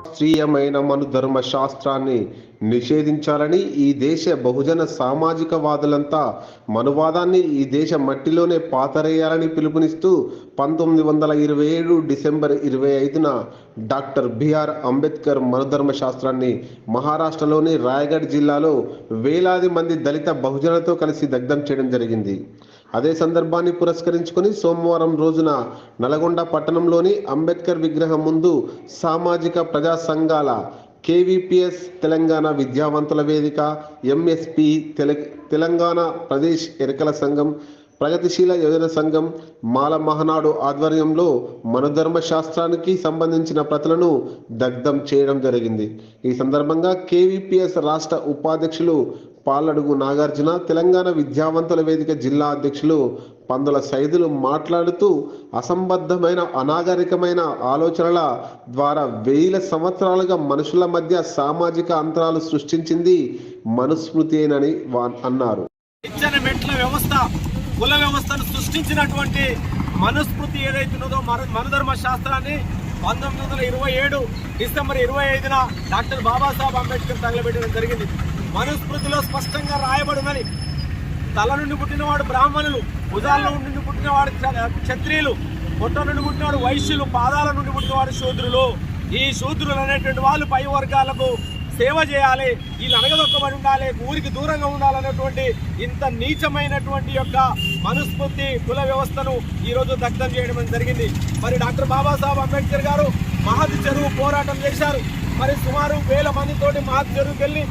శాస్త్రీయమైన మను ధర్మ శాస్త్రాన్ని నిషేధించాలని ఈ దేశ బహుజన సామాజికవాదులంతా మనువాదాన్ని ఈ దేశ మట్టిలోనే పాతరేయాలని పిలుపునిస్తూ పంతొమ్మిది వందల ఇరవై ఏడు డిసెంబర్ ఇరవై ఐదున డాక్టర్ బిఆర్ అంబేద్కర్ మనుధర్మ శాస్త్రాన్ని మహారాష్ట్రలోని రాయగఢ్ జిల్లాలో వేలాది మంది దళిత బహుజనతో కలిసి దగ్ధం చేయడం జరిగింది. అదే సందర్భాన్ని పురస్కరించుకొని సోమవారం రోజున నల్గొండ పట్టణంలోని అంబేద్కర్ విగ్రహం ముందు సామాజిక ప్రజా సంఘాల కేవీపీఎస్ తెలంగాణ విద్యావంతుల వేదిక ఎంఎస్పి తెల తెలంగాణ ప్రదేశ్ ఎరకల సంఘం ప్రగతిశీల యోజన సంఘం మాల మహనాడు ఆధ్వర్యంలో మనుధర్మ శాస్త్రానికి సంబంధించిన ప్రతులను దగ్ధం చేయడం జరిగింది. ఈ సందర్భంగా కేవీపీఎస్ రాష్ట్ర ఉపాధ్యక్షులు పాలడుగు నాగార్జున తెలంగాణ విద్యావంతుల వేదిక జిల్లా అధ్యక్షులు పందుల సైదులు మాట్లాడుతూ అసంబద్ధమైన అనాగరికమైన ఆలోచనల ద్వారా వేల సంవత్సరాలుగా మనుషుల మధ్య సామాజిక అంతరాలు సృష్టించింది మనుస్మృతేనని వా- అన్నారు. ఇచ్చిన మెట్ల వ్యవస్థ కుల వ్యవస్థను సృష్టించినటువంటి మనుస్మృతి ఏదైతున్నదో మన మనధర్మ శాస్త్రాన్ని పంతొమ్మిది వందల ఇరవై ఏడు డిసెంబర్ ఇరవై ఐదున డాక్టర్ బాబాసాహెబ్ అంబేద్కర్ తగలబెట్టడం జరిగింది. మనుస్మృతిలో స్పష్టంగా రాయబడినది. తల నుండి పుట్టినవాడు బ్రాహ్మణులు భుజాల నుండి పుట్టినవాడు క్షత్రియులు పొట్ట నుండి పుట్టినవాడు వైశ్యులు పాదాల నుండి పుట్టినవాడు శూద్రులు. ఈ శూద్రులు అనేటువంటి వాళ్ళు పై వర్గాలకు సేవ చేయాలి వీళ్ళు అనగదొక్కబడి ఉండాలి ఊరికి దూరంగా ఉండాలనేటువంటి ఇంత నీచమైనటువంటి యొక్క మనుస్మృతి కుల వ్యవస్థను ఈరోజు దగ్ధం చేయడం జరిగింది. మరి డాక్టర్ బాబాసాహెబ్ అంబేద్కర్ గారు మహతి చెరువు పోరాటం చేశారు. మరి సుమారు వేల మందితోటి మహతి చెరువుకి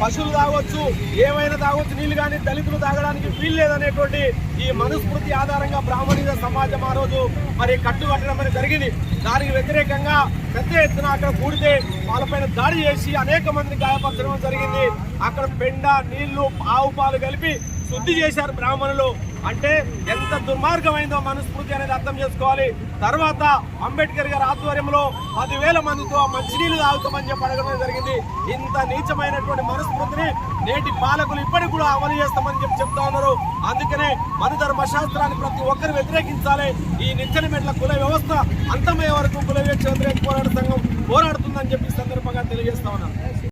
పశువులు తాగొచ్చు ఏమైనా తాగొచ్చు నీళ్ళు కానీ దళితులు తాగడానికి వీల్లేదనేటువంటి ఈ మనుస్మృతి ఆధారంగా బ్రాహ్మణీయ సమాజం ఆ రోజు మరి కట్టుకట్టడం అనేది జరిగింది. దానికి వ్యతిరేకంగా పెద్ద ఎత్తున అక్కడ కూడితే వాళ్ళపైన దాడి చేసి అనేక మందిని గాయపరచడం జరిగింది. అక్కడ పెండ నీళ్ళు ఆవు పాలు కలిపి శుద్ధి చేశారు బ్రాహ్మణులు. అంటే ఎంత దుర్మార్గమైందో మనస్ఫూర్తి అనేది అర్థం చేసుకోవాలి. తర్వాత అంబేద్కర్ గారి ఆధ్వర్యంలో పదివేల మందితో మంచినీళ్ళు తాగుతామని చెప్పి అడగడం జరిగింది. ఇంత నీచమైనటువంటి మనస్ఫూర్తిని నేటి పాలకులు ఇప్పటికి కూడా అమలు చేస్తామని చెప్పి చెప్తా ఉన్నారు. అందుకనే మన ధర్మశాస్త్రాన్ని ప్రతి ఒక్కరు వ్యతిరేకించాలి. ఈ నిచ్చని మెట్ల కుల వ్యవస్థ అంతమయ్యే వరకు కుల వ్యతిరేక పోరాట సంఘం పోరాడుతుందని చెప్పి సందర్భంగా తెలియజేస్తా ఉన్నాను.